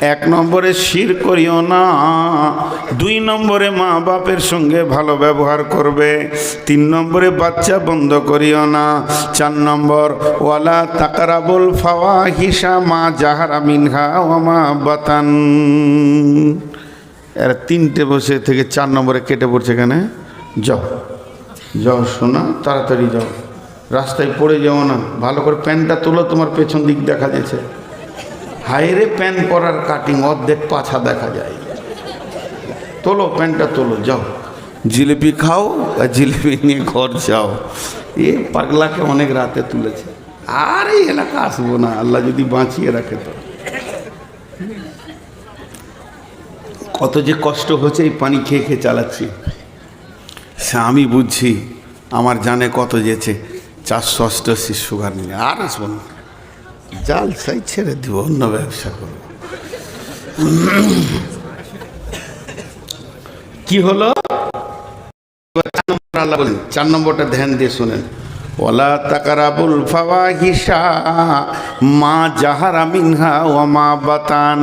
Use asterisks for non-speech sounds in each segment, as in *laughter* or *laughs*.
এক নম্বরে শির করিও না, দুই নম্বরে মা বাপের সঙ্গে ভালো ব্যবহার করবে, তিন নম্বরে বাচ্চা বন্ধ করিও না, চার নম্বর, ওয়ালা তাকারাবুল ফাওয়া হিসা মা জাহারা মিনহা ওয়ামা বাতান। এরা তিনটে বসে থেকে চার নম্বরে কেটে পড়ছে এখানে। যাও যাও শোনা তাড়াতাড়ি যাও। রাস্তায় পড়ে যাও না, ভালো করে প্যান্টটা তুলো, তোমার পেছন দিক দেখা যাচ্ছে। হাইরে প্যান্ট পরার কাটিং অর্ধেক পাছা দেখা যায়। তোলো প্যান্টটা তোলো, যাও। জিলিপি খাও আর জিলিপি নিয়ে ঘর যাও। এ পাগলাকে অনেক রাতে তুলেছে। আর এই এলাকা আসব না, আল্লাহ যদি বাঁচিয়ে রাখে তো। কত যে কষ্ট হচ্ছে, এই পানি খেয়ে খেয়ে চালাচ্ছি। সে আমি বুঝছি, আমার জানে কত যেছে, চারশো অষ্টআশি সুগার নিয়ে আর আসব না। জাল সাই ছেড়ে দিব, অন্য ব্যবসা করব। কি হলো? চার নম্বরটা ধ্যান দিয়ে শুনেন। ওলা তাকারাবুল ফাওয়াহিশা মা জাহারা মিনহা ওয়া মা বাতান।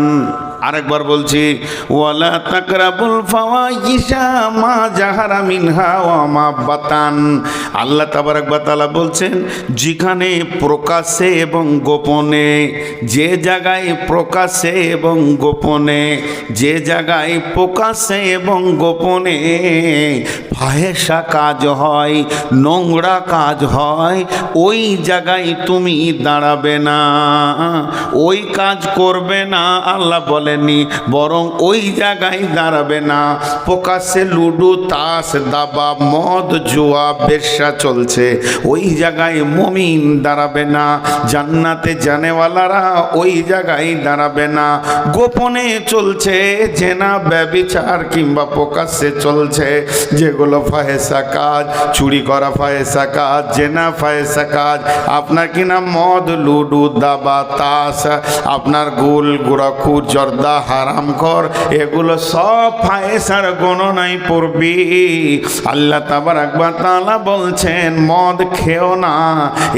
আরেকবার বলছি, ওয়ালা তাকরাবুল ফাওয়াহিশা মা জাহারা মিনহা ওয়া মা বাতান। আল্লাহ তাবারাক তাআলা বলছেন, যেখানে প্রকাশ্যে এবং গোপনে, যে জায়গায় প্রকাশ্যে এবং গোপনে, যে জায়গায় প্রকাশ্যে এবং গোপনে ফাহেসা কাজ হয়, নোংরা কাজ হয়, ওই জায়গায় তুমি দাঁড়াবে না, ওই কাজ করবে না। আল্লাহ বলেনি বরং ওই জায়গায় দাঁড়াবে না। প্রকাশ্যে লুডু, তাস, দাবা, মদ, জুয়া, বেশ্যা চলছে। ওই জায়গায় মমিন দাঁড়াবে না। জান্নাতে জানেওয়ালারা ওই জায়গায় দাঁড়াবে না। গোপনে চলছে জেনা, ব্যবিচার কিংবা প্রকাশ্যে চলছে যেগুলো ফাহেসা কাজ, চুরি করা ফাহেসা কাজ, জেনা ফাহেসা কাজ। আপনার কিনা মদ, লুডু, দাবা, তাস, আপনার গুল, গুড়াখুর, জর্দা হারাম কর এগুলো সব ফাহেসার গণনায় পড়বি। আল্লাহ তাবার একবার তালা বলছেন, মদ খেও না।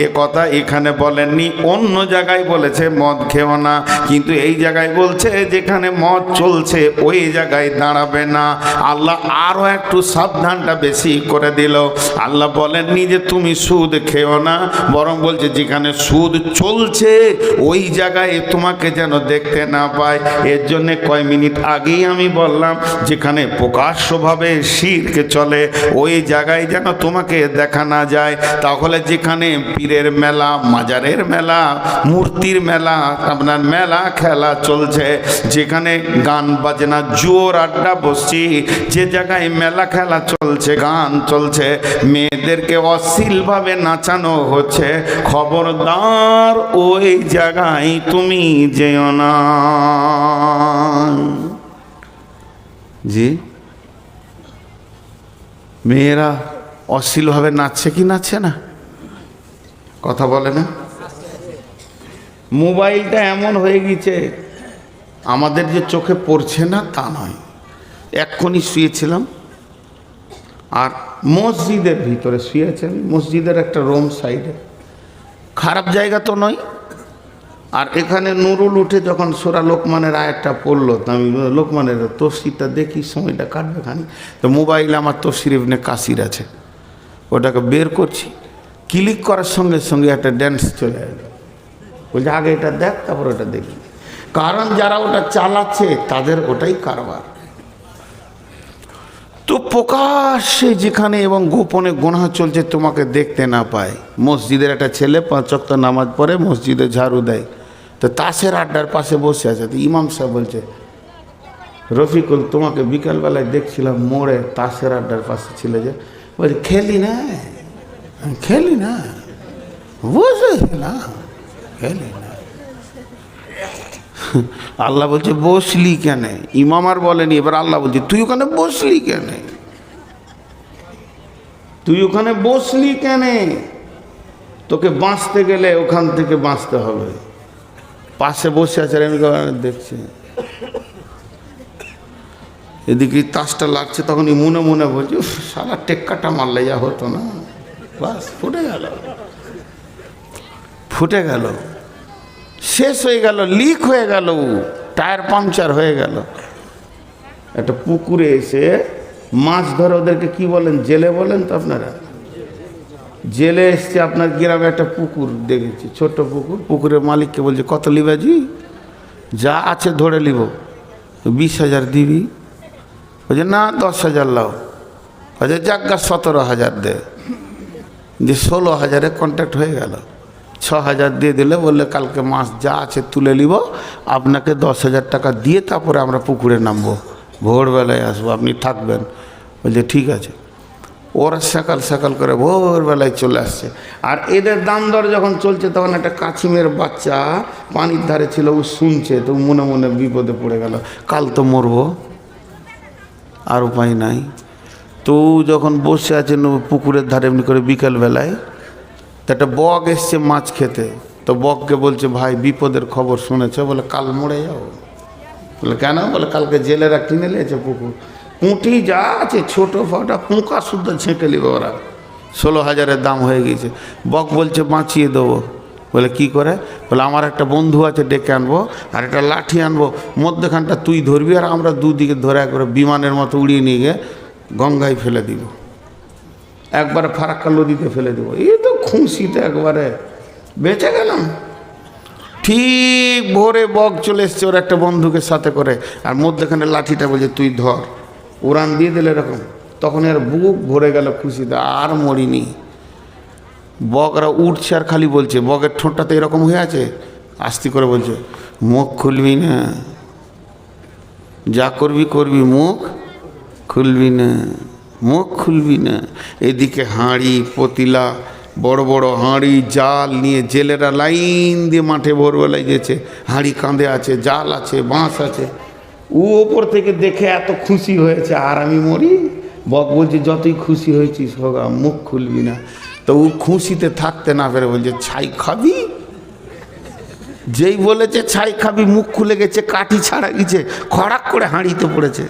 এ কথা এখানে বলেননি, অন্য জায়গায় বলেছে, মদ খেও না। কিন্তু এই জায়গায় বলছে, যেখানে মদ চলছে, ওই জায়গায় দাঁড়াবে না। আল্লাহ আরও একটু সাবধানটা বেশি করে দিল। আল্লাহ বলেননি যে, তুমি সুদ খেও না, বরং বলছে, যেখানে সুদ চলছে, ওই জায়গায় তোমাকে যেন দেখতে না পায়। এর জন্যে কয় মিনিট আগেই আমি বললাম, যেখানে প্রকাশ্যভাবে শিরকে চলে, ওই জায়গায় যেন তোমাকে দেখা না যায়। তাহলে যেখানে পীরের মেলা, মাজারের মেলা, মূর্তির মেলা, আপনার মেলা খেলা চলছে, যেখানে গান বাজনা, জোর আড্ডা বসছি, যে জায়গায় মেলা খেলা চলছে, গান চলছে, মেয়েদেরকে অশ্লীলভাবে নাচানো হচ্ছে, খবরদার ওই জায়গায় তুমি যেও না। জি? মেয়েরা অশ্লীলভাবে নাচছে কি নাচছে না? কথা বলে না? মোবাইলটা এমন হয়ে গেছে আমাদের যে চোখে পড়ছে না তা নয়। এক্ষুনি শুয়েছিলাম, আর মসজিদের ভিতরে শুয়েছে আমি মসজিদের একটা রোম সাইডে। খারাপ জায়গা তো নয় আর এখানে নুরুল উঠে যখন সোরা লোকমানের আয়াতটা পড়ল, তো আমি লোকমানের তফসিরটা দেখি, সময়টা কাটবে খানি তো মোবাইলে আমার তফসির ইবনে কাসির আছে। ওটাকে বের করছি, ক্লিক করার সঙ্গে সঙ্গে একটা ড্যান্স চলে এলো। বলছে, আগে এটা দেখ, তারপর ওটা দেখি। কারণ যারা ওটা চালাচ্ছে, তাদের ওটাই কারবার। তো প্রকাশ্যে যেখানে এবং গোপনে গোনা চলছে, তোমাকে দেখতে না পায়। মসজিদের একটা ছেলে পাঁচক্ত নামাজ পড়ে, মসজিদে ঝাড়ু দেয়। তো তাসের আড্ডার পাশে বসে আছে। তো ইমাম সাহেব বলছে, রফিকুল, তোমাকে বিকালবেলায় দেখছিলাম মোড়ে তাসের আড্ডার পাশে ছিল যে। বলছে, খেলি না খেলি না না খেলি না। *laughs* আল্লাহ বলছে, বসলি কেন? ইমাম আর বলেনি, এবার আল্লাহ বলছে, তুই ওখানে বসলি কেন? তুই ওখানে বসলি কেন? তোকে বাঁচতে গেলে ওখান থেকে বাঁচতে হবে। পাশে বসে আছে আর দেখছি। এদিকে তাসটা লাগছে তখন মনে মনে বলছি সারা টেক্কাটা মারলে যা হতো না। বাস, ফুটে গেল। ফুটে গেল। শেষ হয়ে গেল, লিক হয়ে গেল, টায়ার পাংচার হয়ে গেল। একটা পুকুরে এসে মাছ ধরে ওদেরকে কি বলেন, জেলে বলেন তো আপনারা? জেলে এসছে, আপনার গ্রামে একটা পুকুর দেখেছি, ছোট্ট পুকুর। পুকুরের মালিককে বলছে, কত লিবাজি যা আছে ধরে নিব বিশ হাজার দিবি। বলছে, না, দশ হাজার লাও। বলছে যাজ্ঞা সতেরো হাজার দে। যে ষোলো হাজারে কন্ট্যাক্ট হয়ে গেল। ছ হাজার দিয়ে দিলে বললে, কালকে মাছ যা আছে তুলে নিব আপনাকে দশ হাজার টাকা দিয়ে তারপরে আমরা পুকুরে নামবো। ভোরবেলায় আসব, আপনি থাকবেন। বলছে, ঠিক আছে। ওরা সকাল সকাল করে ভোরবেলায় চলে আসছে। আর এদের দাম দর যখন চলছে, তখন একটা কাছিমের বাচ্চা পানির ধারে ছিল, ও শুনছে, তো মনে মনে বিপদে পড়ে গেল। কাল তো মরবো, আর উপায় নাই। তো যখন বসে আছে ন- পুকুরের ধারে এমনি করে বিকেলবেলায়, তো একটা বক এসছে মাছ খেতে। তো বককে বলছে, ভাই, বিপদের খবর শুনেছে? বলে, কাল মরে যাও। বলে, কেন? বলে, কালকে জেলেরা কিনে নিয়েছে পুকুর। পুঁটি যা আছে, ছোটো ফটা পুঁকা শুদ্ধ ছেঁকে নেবে ওরা ষোলো হাজারের দাম হয়ে গেছে বক বলছে, বাঁচিয়ে দেবো। বলে, কি করে? বলে, আমার একটা বন্ধু আছে, ডেকে আনব আর একটা লাঠি আনব। মধ্যখানটা তুই ধরবি আর আমরা দুদিকে ধরে করে বিমানের মতো উড়িয়ে নিয়ে গিয়ে গঙ্গায় ফেলে দিব। একবারে ফারাক্কা নদীতে ফেলে দেবো। এই তো খুশিতে একবারে বেঁচে গেলাম। ঠিক ভোরে বক চলে এসছে ওর একটা বন্ধুকে সাথে করে। আর মধ্যখানে লাঠিটা বলছে, তুই ধর। উড়ান দিয়ে দিলে এরকম। তখন এর বুক ভরে গেল খুশিতে, আর মরিনি। বকরা উঠছে আর খালি বলছে, বকের ঠোঁটটাতে এরকম হয়ে আছে? আস্তি করে বলছে, মুখ খুলবি না। যা করবি করবি, মুখ খুলবি না। মুখ খুলবি না। এদিকে হাঁড়ি, পতিলা, বড় বড় হাঁড়ি, জাল নিয়ে জেলেরা লাইন দিয়ে মাঠে ভোরবেলায় গেছে। হাঁড়ি কাঁধে আছে, জাল আছে, বাঁশ আছে। ও ওপর থেকে দেখে এত খুশি হয়েছে, আর আমি মরি। বক বলছে, যতই খুশি হয়েছিস হোগা, মুখ খুলবি না। তো ও খুশিতে থাকতে না পেরে বলছে, ছাই খাবি? যেই বলেছে, ছাই খাবি, মুখ খুলে গেছে, কাঠি ছাড়া গেছে, খড়াক করে হাঁড়িতে পড়েছে।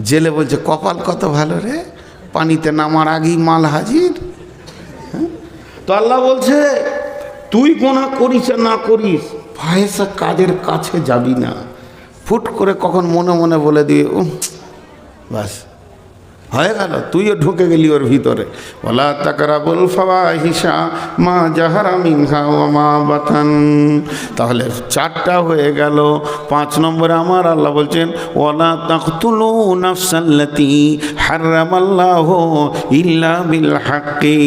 জেলে বলছে, কপাল কত ভালো রে, পানিতে নামার আগেই মাল হাজির। হ্যাঁ? তো আল্লাহ বলছে, তুই গোনা করিস না করিস ফাহেসা কাজের কাছে যাবি না। ফুট করে কখন মনে মনে বলে দিয়ে ও বাস। হয়ে গেল তুইও ঢুকে গেলি ওর ভিতরে। ওলা তাকরাবুল ফাওয়াহিশা মা জাহারা মিনহা ওয়া মা বাতান। তাহলে চারটা হয়ে গেল। পাঁচ নম্বরে আমার আল্লাহ বলছেন, ওলা তাকতুলু নাফসাল্লাতি হারামাল্লাহু ইল্লা বিল হাক্কি।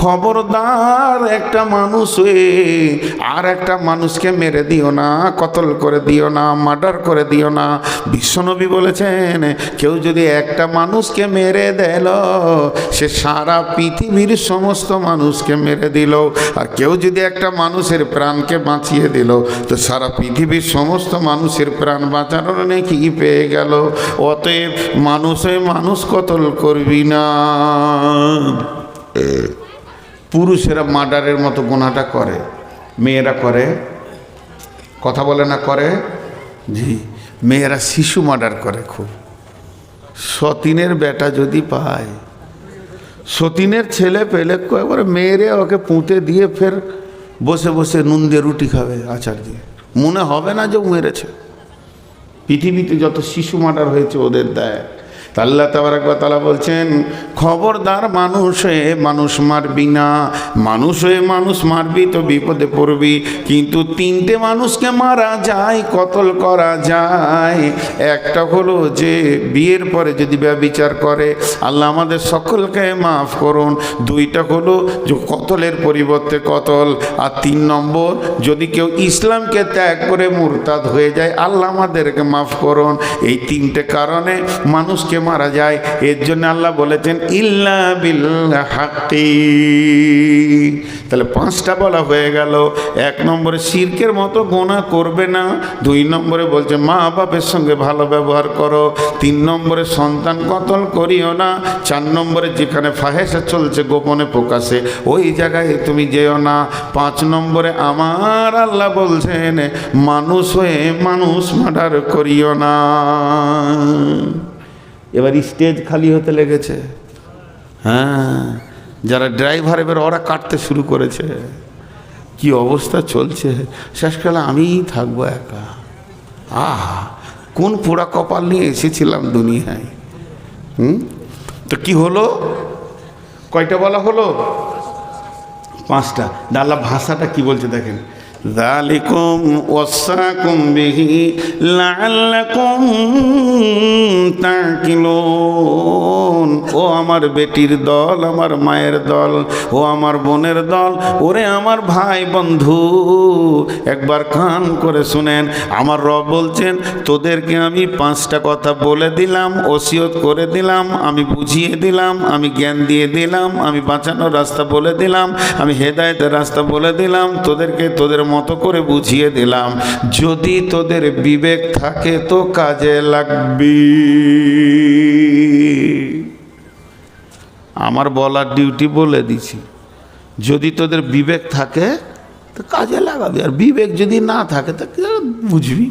খবরদার একটা মানুষ হয়ে আর একটা মানুষকে মেরে দিও না, কতল করে দিও না, মার্ডার করে দিও না। বিশ্বনবী বলেছেন, কেউ যদি একটা মানুষকে মেরে দিল। সে সারা পৃথিবীর সমস্ত মানুষকে মেরে দিল। আর কেউ যদি একটা মানুষের প্রাণকে বাঁচিয়ে দিল, তো সারা পৃথিবীর সমস্ত মানুষের প্রাণ বাঁচানোর নাকি পেয়ে গেল। অতএব মানুষে মানুষ কতল করবি না। পুরুষেরা মার্ডারের মতো গোনাটা করে, মেয়েরা করে, কথা বলে না করে? জি, মেয়েরা শিশু মার্ডার করে খুব। সতীনের বেটা যদি পায়, সতীনের ছেলে পেলে একবারে মেয়েরে ওকে পুঁতে দিয়ে ফের বসে বসে নুন দিয়ে রুটি খাবে আচার দিয়ে। মনে হবে না যে মেরেছে। পৃথিবীতে যত শিশু মার্ডার হয়েছে ওদের দেয়। আল্লাহ তালা বলছেন, খবরদার মানুষ হয়ে মানুষ মারবি না। মানুষ হয়ে মানুষ মারবি তো বিপদে পড়বি। কিন্তু তিনটে মানুষকে মারা যায়, কতল করা যায়। একটা হলো যে বিয়ের পরে যদি ব্যবিচার করে, আল্লাহ আমাদের সকলকে মাফ করুন। দুইটা হলো যে কতলের পরিবর্তে কতল। আর তিন নম্বর, যদি কেউ ইসলামকে ত্যাগ করে মুরতাদ হয়ে যায়, আল্লাহ আমাদেরকে মাফ করুন। এই তিনটে কারণে মানুষকে মারা যায়। এর জন্য আল্লাহ বলেছেন, ইল্লা বিল্লা হাক্কি তাহলে পাঁচটা বলা হয়ে গেল। এক নম্বরে শির্কের মতো গোনা করবে না। দুই নম্বরে বলছে, মা বাপের সঙ্গে ভালো ব্যবহার করো। তিন নম্বরে, সন্তান কতল করিও না। চার নম্বরে, যেখানে ফাহেসা চলছে গোপনে প্রকাশে, ওই জায়গায় তুমি যেও না। পাঁচ নম্বরে, আমার আল্লাহ বলছেন, মানুষ হয়ে মানুষ মার্ডার করিও না। এবার স্টেজ খালি হতে লেগেছে। হ্যাঁ যারা ড্রাইভার এবার ওরা কাটতে শুরু করেছে। কি অবস্থা চলছে? শেষকালে আমিই থাকব একা। আহা, কোন পোড়া কপাল নিয়ে এসেছিলাম দুনিয়ায়? হুম? তো কি হলো? কয়টা বলা হলো? পাঁচটা। দাল্লা ভাষাটা কি বলছে দেখেন। ذلكم وصاكم به لعلكم تعقلون ও আমার বেটির দল আমার মায়ের দল ও আমার বোনের দল ওরে আমার ভাই বন্ধু একবার কান করে শুনেন আমার রব বলছেন তোদেরকে আমি পাঁচটা কথা বলে দিলাম ওসিয়ত করে দিলাম আমি বুঝিয়ে দিলাম আমি জ্ঞান দিয়ে দিলাম আমি বাঁচানোর রাস্তা বলে দিলাম আমি হেদায়তের রাস্তা বলে দিলাম তোদেরকে তোদের মতো করে বুঝিয়ে দিলাম, যদি তোদের বিবেক থাকে তো কাজে লাগবি। আমার বলার ডিউটি বলে দিছি, যদি তোদের বিবেক থাকে, তো কাজে লাগাবি, আর বিবেক যদি না থাকে, তো বুঝবি?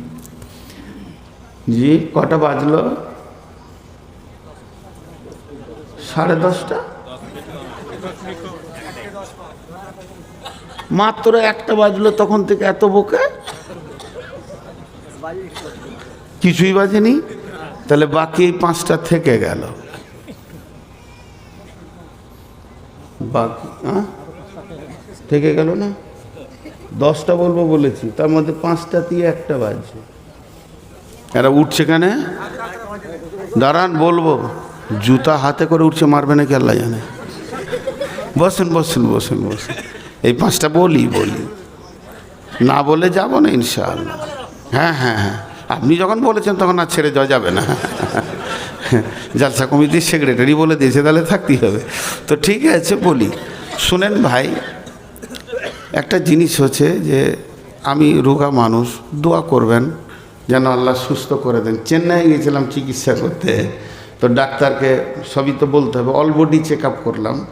জি, কটা বাজলো? সাড়ে দশটা? মাত্র একটা বাজলো তখন থেকে এত বকে? কিছুই বাজেনি? তাহলে বাকি এই পাঁচটা থেকে গেল। বাকি হ্যাঁ? থেকে গেল না? দশটা বলব বলেছি, তার মধ্যে পাঁচটা দিয়ে একটা বাজছে। এরা উঠছে কেন? দাঁড়ান, বলব। জুতা হাতে করে উঠছে, মারবে নাকি আল্লাহ জানে। বসেন বসেন বসেন বসেন। এই পাঁচটা বলি বলি। না বলে যাব না ইনশাআল্লাহ। হ্যাঁ হ্যাঁ হ্যাঁ। আপনি যখন বলেছেন তখন আর ছেড়ে যাওয়া যাবে না। জালসা কমিটির সেক্রেটারি বলে দিয়েছে, তাহলে থাকতেই হবে। তো ঠিক আছে, বলি। শুনেন ভাই, একটা জিনিস হচ্ছে যে আমি রোগা মানুষ, দোয়া করবেন যেন আল্লাহ সুস্থ করে দেন। চেন্নাই গিয়েছিলাম চিকিৎসা করতে। তো ডাক্তারকে সবই তো বলতে হবে অল বডি চেক আপ করলাম।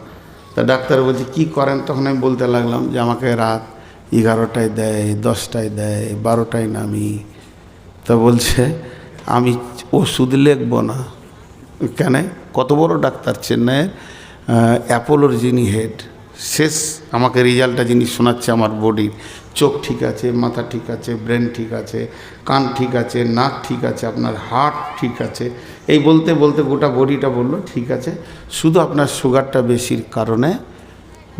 তা ডাক্তার বলছে, কি করেন? তখন আমি বলতে লাগলাম যে, আমাকে রাত এগারোটায় দেয়, দশটায় দেয়, বারোটায় নামি। তা বলছে, আমি ওষুধ লেখব না। কেন? কত বড় ডাক্তার চেন্নাইয়ের অ্যাপোলোর যিনি হেড, শেষ আমাকে রেজাল্টটা যিনি শোনাচ্ছে আমার বডির চোখ ঠিক আছে, মাথা ঠিক আছে, ব্রেন ঠিক আছে, কান ঠিক আছে, নাক ঠিক আছে, আপনার হার্ট ঠিক আছে। এই বলতে বলতে গোটা বডিটা বলল, ঠিক আছে। শুধু আপনার সুগারটা বেশির কারণে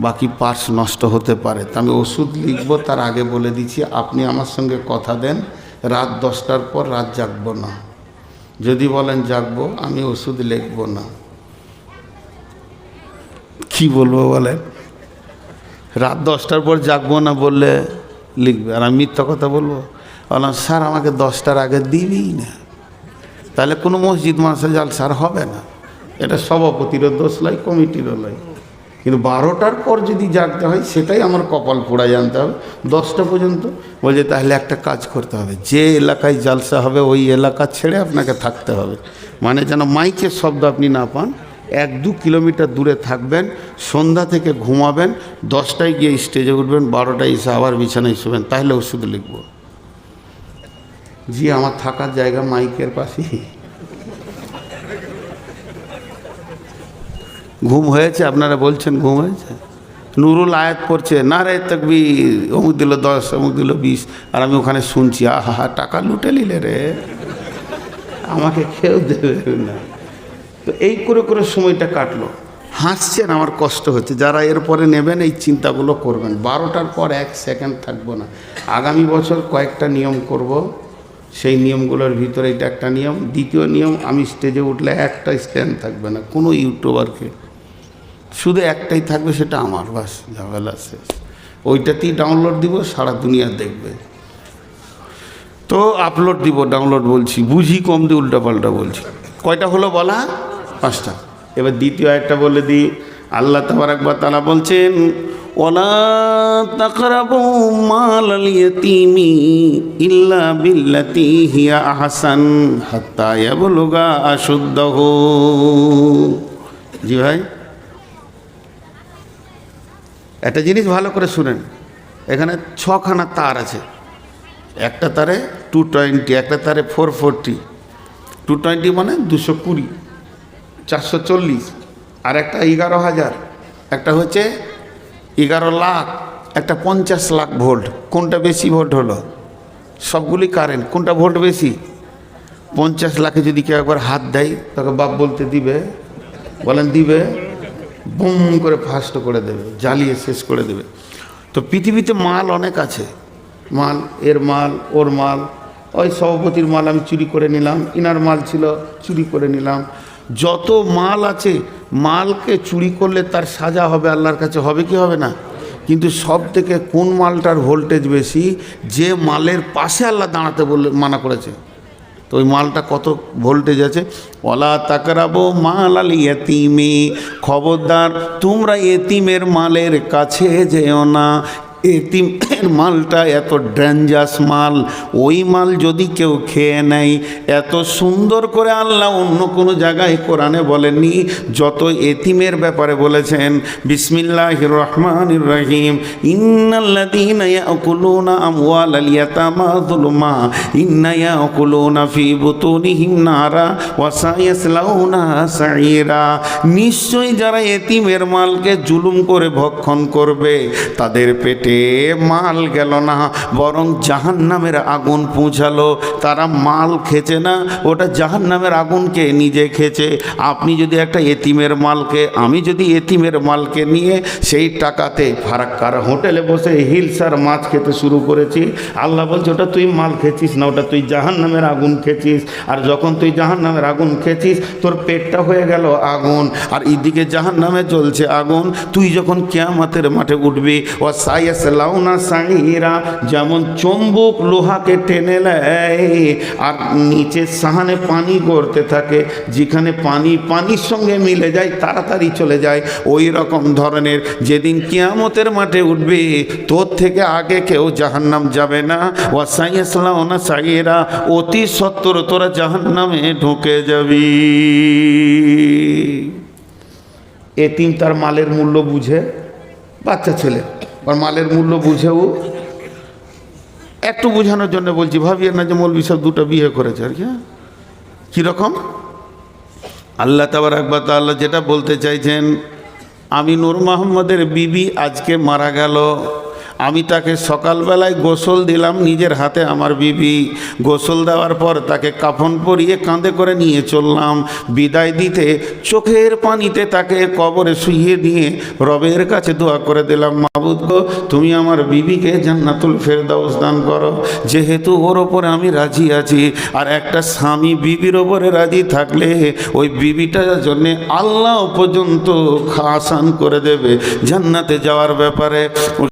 বাকি পার্টস নষ্ট হতে পারে। তা আমি ওষুধ লিখব, তার আগে বলে দিচ্ছি, আপনি আমার সঙ্গে কথা দেন, রাত দশটার পর রাত জাগবো না। যদি বলেন জাগবো, আমি ওষুধ লিখব না। কি বলব বলেন? রাত দশটার পর জাগবো না বললে লিখবে। আর আমি মিথ্যা কথা বলব? বললাম, স্যার, আমাকে দশটার আগে দিবই না। তাহলে কোনো মসজিদ মাসে জাল স্যার হবে না। এটা সভাপতিরও দোষ লয় কমিটিরও লয় কিন্তু বারোটার পর যদি জাগতে হয়, সেটাই আমার কপাল পোড়া জানতে হবে। দশটা পর্যন্ত বলছে, তাহলে একটা কাজ করতে হবে। যে এলাকায় জালসা হবে, ওই এলাকা ছেড়ে আপনাকে থাকতে হবে। মানে যেন মাইকের শব্দ আপনি না পান এক দু কিলোমিটার দূরে থাকবেন, সন্ধ্যা থেকে ঘুমাবেন, দশটায় গিয়ে স্টেজে উঠবেন, বারোটায় এসে আবার বিছানায় শুবেন, তাহলে ওষুধ লিখব। জি, আমার থাকার জায়গা মাইকের পাশেই। ঘুম হয়েছে, আপনারা বলছেন ঘুম হয়েছে? নুরুল আয়াত পড়ছে, না রে তকবি অমুক দিল দশ, অমুক দিল বিশ, আর আমি ওখানে শুনছি, আহা, টাকা লুটে নিলে রে। আমাকে খেয়েও দেবে না। তো এই করে করে সময়টা কাটলো। হাসছেন, আমার কষ্ট হচ্ছে। যারা এরপরে নেবেন, এই চিন্তাগুলো করবেন। বারোটার পর এক সেকেন্ড থাকব না। আগামী বছর কয়েকটা নিয়ম করব। সেই নিয়মগুলোর ভিতরে এটা একটা নিয়ম। দ্বিতীয় নিয়ম, আমি স্টেজে উঠলে একটা স্ট্যান্ড থাকবে না। কোনো ইউটিউবারকে। শুধু একটাই থাকবে, সেটা আমার। বাস, ঝামেলা শেষ। ওইটাতেই ডাউনলোড দিব, সারা দুনিয়া দেখবে। তো আপলোড দিব ডাউনলোড বলছি। বুঝি কম দিয়ে উল্টাপাল্টা বলছি। কয়টা হলো বলা? পাঁচটা। এবার দ্বিতীয় একটা বলে দিই, আল্লাহ তাবার একবার তারা বলছেন ওলা তাকরাবু মাল ইয়াতিমি ইল্লা বিল্লাতি হিয়া আহসান হাত্তা ইয়াবলুগা আশুদ্ধহু জি ভাই। একটা জিনিস ভালো করে শুনেন, এখানে ছখানা তার আছে। একটা তারে টু টোয়েন্টি একটা তারে ফোর ফোরটি টু টোয়েন্টি মানে দুশো কুড়ি। চারশো চল্লিশ আর একটা এগারো হাজার। একটা হচ্ছে এগারো লাখ, একটা পঞ্চাশ লাখ ভোল্ট। কোনটা বেশি ভোল্ট হলো? সবগুলি কারেন্ট কোনটা ভোল্ট বেশি? পঞ্চাশ লাখে যদি কেউ একবার হাত দেয়, তাকে বাপ বলতে দিবে, বলেন দিবে, বুম করে ফাস্ট করে দেবে, জ্বালিয়ে শেষ করে দেবে। তো পৃথিবীতে মাল অনেক আছে। মাল, এর মাল, ওর মাল, ওই সভাপতির মাল আমি চুরি করে নিলাম, ইনার মাল ছিল, চুরি করে নিলাম। যত মাল আছে, মালকে চুরি করলে তার সাজা হবে, আল্লাহর কাছে হবে কি হবে না? কিন্তু সব থেকে কোন মালটার ভোল্টেজ বেশি? যে মালের পাশে আল্লাহ দাঁড়াতে বললে, মানা করেছে। তো ওই মালটা কত ভোল্টেজ আছে? ওলা তাকরাবো মাল আল ইয়তিমে। খবরদার, তোমরা এতিমের মালের কাছে যেও না। এতিমের মালটা এত ডেঞ্জাস মাল। ওই মাল যদি কেউ খেয়ে নেয়, এত সুন্দর করে আল্লাহ অন্য কোনো জায়গায় কোরআনে বলেননি, যত এতিমের ব্যাপারে বলেছেন বিসমিল্লাহ রহমান রহিম নিশ্চয়ই যারা এতিমের মালকে জুলুম করে ভক্ষণ করবে, তাদের পেটে মাল গেল না। বরং জাহান নামের আগুন পৌঁছালো তারা মাল খেছে না, ওটা জাহান নামের আগুনকে নিজে খেছে আপনি যদি একটা এতিমের মালকে, আমি যদি এতিমের মালকে নিয়ে সেই টাকাতে ফারাক্কার হোটেলে বসে হিলসার মাছ খেতে শুরু করেছি, আল্লাহ বলছে, ওটা তুই মাল খেছিস না, ওটা তুই জাহান নামের আগুন খেছিস আর যখন তুই জাহান্নামের আগুন খেছিস তোর পেটটা হয়ে গেল আগুন। আর এদিকে জাহান্নামে চলছে আগুন। তুই যখন কেয়ামাতের মাঠে উঠবি ও সাইয়াস লাউনা সাইরা, যেমন চম্বুক লোহাকে টেনে নেয়। আর নিচে সাহানে পানি করতে থাকে, যেখানে পানি, পানির সঙ্গে মিলে যায়, তাড়াতাড়ি চলে যায়। ওই রকম ধরনের যেদিন কিয়ামতের মাঠে উঠবে, তোর থেকে আগে কেউ জাহান্নাম যাবে না। ও সাইয়াসলাউনা সাইয়েরা অতি সত্তর তোরা জাহান্নামে ঢুকে যাবি। এতিম তার মালের মূল্য বুঝে বাচ্চা ছেলে। আর মালের মূল্য বুঝেও একটু বোঝানোর জন্য বলছি ভাবিয়ে না যে মৌলবি সব দুটো বিয়ে করেছে আর কি? কীরকম আল্লাহ তাবার একবার আল্লাহ যেটা বলতে চাইছেন আমি নূর মোহাম্মদের বিবি আজকে মারা গেল আমি তাকে সকালবেলায় গোসল দিলাম, নিজের হাতে আমার বিবি গোসল দেওয়ার পর তাকে কাফন পরিয়ে কাঁধে করে নিয়ে চললাম। বিদায় দিতে চোখের পানিতে তাকে কবরে শুইয়ে দিয়ে রবের কাছে দোয়া করে দিলাম, মাবুদ গো, তুমি আমার বিবিকে জান্নাতুল ফেরদাউস দান করো। যেহেতু ওর ওপরে আমি রাজি আছি, আর একটা স্বামী বিবির ওপরে রাজি থাকলে ওই বিবিটার জন্যে আল্লাহ পর্যন্ত আসান করে দেবে জান্নাতে যাওয়ার ব্যাপারে।